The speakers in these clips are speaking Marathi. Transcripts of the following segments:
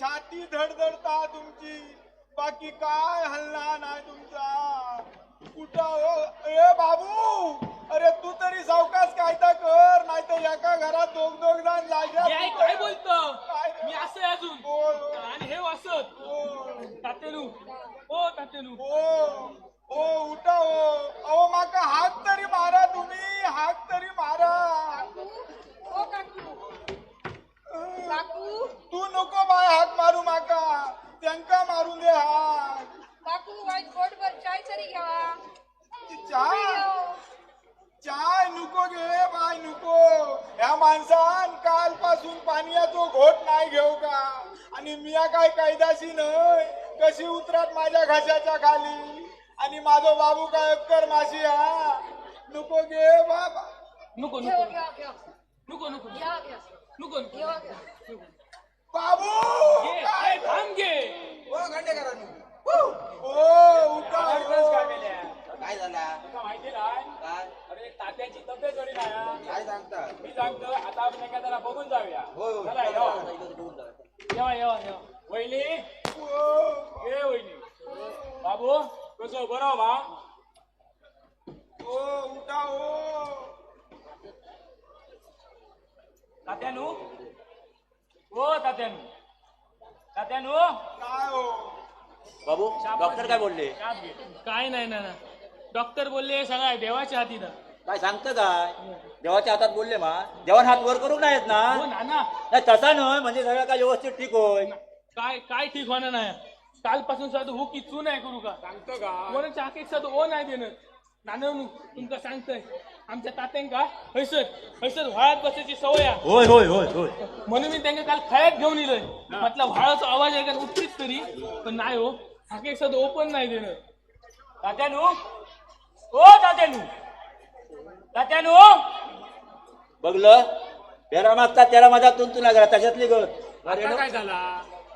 छाती धडधडता तुमची. बाकी काय हल्ला नाही तुमचा. कुठं हो? ए बाबू! अरे तू तरी सावकाश कायदा कर नाही तर एका घरात दोघ दोघ जण हे आई काय लागल्या बोलतो? काय रे? मी असं आहे अजून. होय, आणि हे होय. तातेलू ओ तातेलू ओ ओ उठा हो. अहो माका हाक तरी मारा तुम्ही हाक तरी मारा. काकू. तू नको बाय हाक मारू माका. त्यांका मारून दे हाक काकू वाईट पोटभर चाय तरी घ्यावा चाय? चाय नको घे बाय नको. ह्या माणसान कालपासून पाण्याचो घोट नाही घेऊ का? आणि मिया काय कायदाशी नाही कशी उतरत माझ्या घशाच्या खाली? आणि माझो बाबू काय अक्कर माशी हा? नको घे बाबा. नको घ्या नको घ्या घ्या नको नको. घ्या घ्या घ्या बाबू! घे. काय? थांब घे. ओ उठा. हो. काय झाला? माहिती नाही काय? अरे तात्याची तब्येत बरी नाही हा. काय सांगता? मी सांगतो आता आपण एका जरा बघून जाऊया. हो हो. चला, येवा. येवा येवा वहिनी? ओ, ए वहिनी. बाबू कसं बरं बा? ओ उठा हो. तात्यानू? ओ तात्यानू. तात्यानू? काय हो? बाबू डॉक्टर काय बोलले? शाप घे. काय नाही ना ना डॉक्टर बोलले सगळ्या देवाच्या हाती ना काय सांगतं काय? देवाच्या हातात बोलले मा. देवान हात वर करू नाहीत ना? हो नाना. नाही तसा नाही म्हणजे सगळं काय व्यवस्थित ठीक होय. काय काय ठीक होणार नाही? कालपासून साधू हो की चू नाही करू का? सांगतो का? कोणाच्या साधू ओ नाही देणं नानू तुमका सांगतोय. आमच्या तात्यांका हैसर हैसर व्हाळात बसायची सवय आहे. होय होय होय होय. म्हणून मी त्यांना काल खळ्यात घेऊन येलोय म्हटलं व्हाळाचा आवाज आहे का उठतीच तरी पण नाही हो हाकेक साधू ओपन नाही देणं तात्यानू ओ तात्यानू तात्यानू. बघलं तेरा मागता तेरा माझा तुंतू लागला त्याच्यातली गत. आता काय झाला?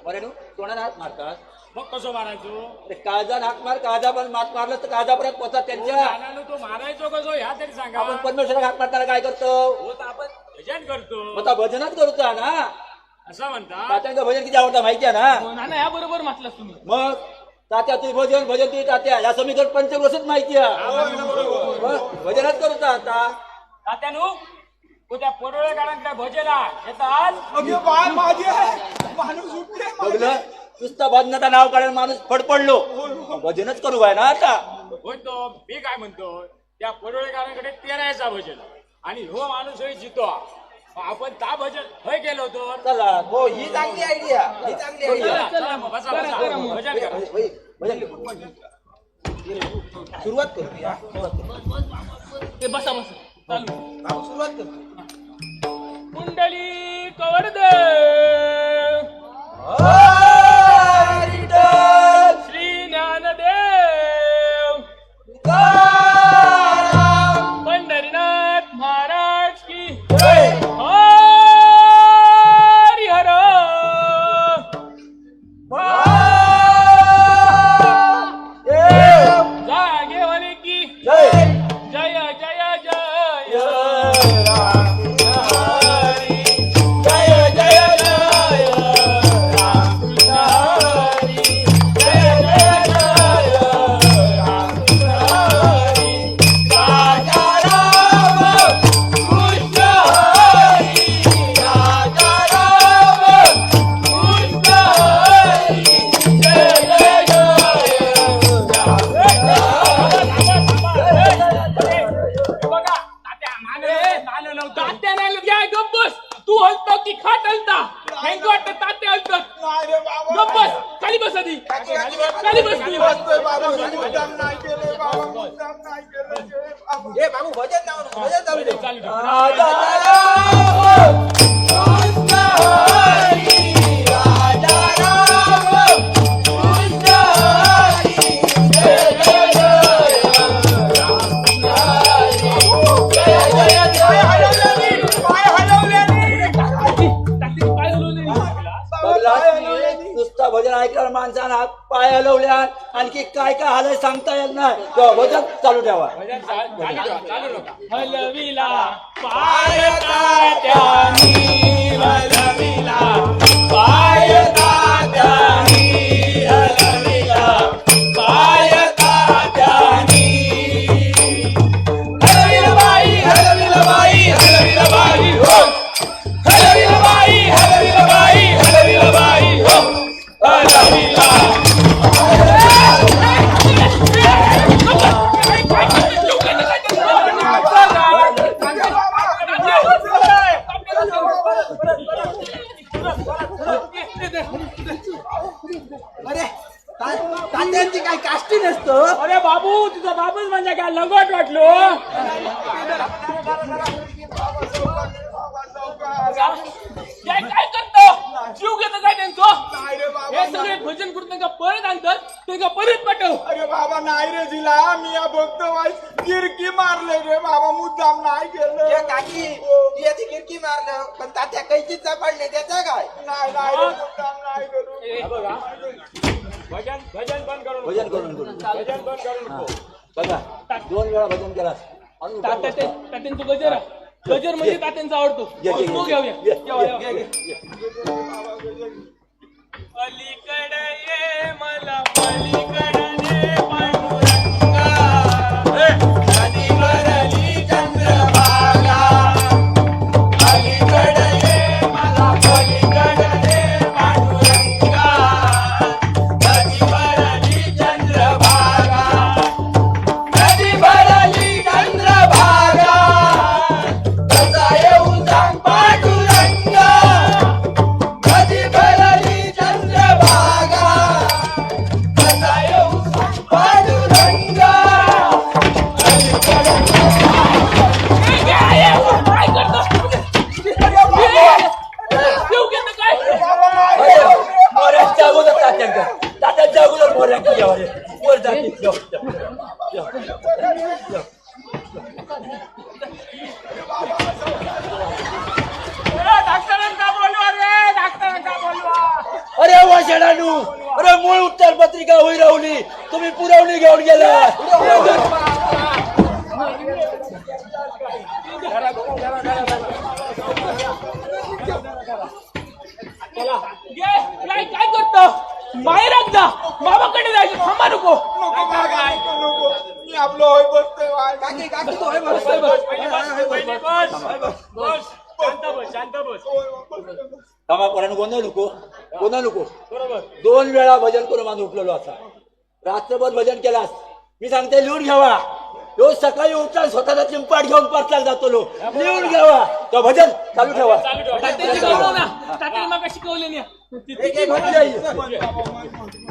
मरेनू? तोंडाला हात मारतात. मग कसं मारायचो? ते काळजात हात मार काळजा पण मात मारलं तर काळजापर्यंत पोचा त्यांच्या. नानानू तो मारायचो कसो? ह्या तरी सांगा. आपण परमेश्वराला हात मारताना काय करतो? हो आपण भजन करतो. मग आता भजनच करतो ना. असं म्हणता? तात्यांचं भजन किती आवडतं माहिती आहे ना? हो, नाना या बरोबर म्हटलास तुम्ही. मग तात्या तुझी भजन भजन तुझी तात्या या समीकरण पंचवर्षच माहिती आहे मग भजनच करू आता. तात्यानू तू त्या पोटोळेकरांकडे भजन येतात माझे माणूस उठले बघलं? नुसतं भजनाचं नाव काढून माणूस फडपडलो भजनच करू काय ना आता? होय तो मी काय म्हणतो त्या पोटोळेकरांकडे तेरायचा भजन. आणि हो माणूस होय जितो. आपण त्या भजन होय गेलो होतो. चला हो ही चांगली आयडिया. ही चांगली आयडिया. चला, बसा बसा. भजन करा. सुरुवात करूया ते बसा बसा. चालू. आपण सुरुवात करू. कुंडली कवर्द नाही रे बाबा गप बस खाली बस आधी खाली बस मी तू. बसतोय बाबा मी आणखी काय काय हालय सांगता येत नाही. तेव्हा भजन चालू ठेवा. हलविला अरे तात्यांची काय कास्टी नसतो अरे बाबू तुझा बाबूच म्हणजे काय लगट वाटलो? काय करतो? जीव घेत काय त्यांचं? हे सगळे भजन करून त्यांचा परत आणतात त्यांना परत पाठव अरे नाही रे जिला. मी या बघतो वाईस किरकी मारले रे बाबा मुद्दाम नाही केलं. काकी ती याची खिडकी मारलं. पण तात्या कैचीच पडले त्याचा काय? नाही नाही रे, मुद्दाम नाही करू. हा बघा. भजन भजन बंद करू नको. भजन करून करू भजन बंद करू नको बघा दोन वेळा भजन केलास. अजून तात्या ते तात्यांचं गजर आहे. गजर म्हणजे तात्यांचा आवडतो. ये, ये, तो ये. घेऊया. ये, येवा, ये, येवा. ये, अलीकडे ये मला पलीकडे अरे वा शेडानू अरे अरे मूळ उत्तर पत्रिका होई राहुली तुम्ही पुरवणी घेऊन गेला ये, काय काय करतो बाहेर जा बाबाकडे जायचं थांबा नको नको बाबा नको नको मी आपलं होय बसतोय वाईस काकी काकी तो बस, बस, बस. पहिली बस पहिली बस बस शांत बस शांत बस. थांबा कोणानं गोंधळ नको गोंधळ नको बरोबर. दोन वेळा भजन करून माझं उठलेलो असा रात्रभर भजन केलास. मी सांगते लिहून घ्यावा. रोज सकाळी उठला स्वतःचा चिंपाट घेऊन पाचला जातो लो लिहून घ्यावा. तो भजन चालू ठेवा. ना. मग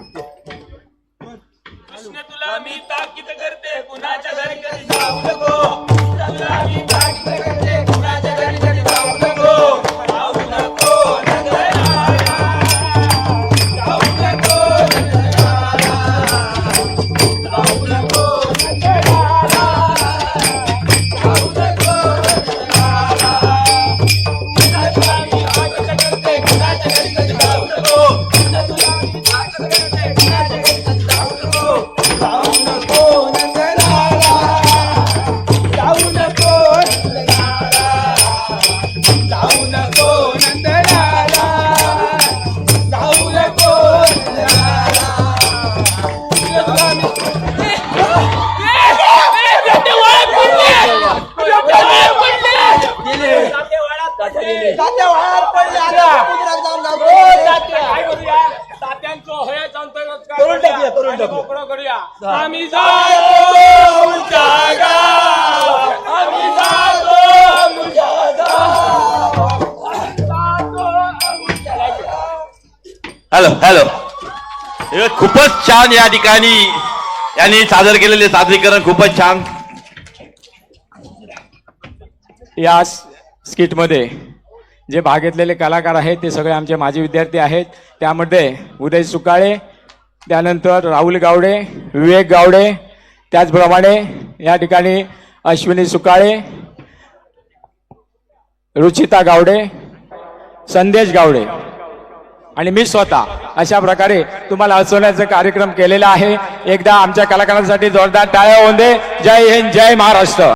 करून टाकूया, करून टाकूया. आम्ही. Hello hello. हे खूपच छान या ठिकाणी यांनी सादर केलेले सादरीकरण खूपच छान. या स्किटमध्ये जे भाग घेतलेले कलाकार आहेत ते सगळे आमचे माजी विद्यार्थी आहेत. त्यामध्ये उदय सुकाळे त्यानंतर राहुल गावडे विवेक गावडे त्याचप्रमाणे या ठिकाणी अश्विनी सुकाळे रुचिता गावडे संदेश गावडे. आणि मी स्वतः अशा प्रकारे तुम्हाला हसवण्याचा कार्यक्रम केलेला आहे. एकदा आमच्या कलाकारांसाठी जोरदार टाळ्या होऊन दे. जय हिंद जय महाराष्ट्र.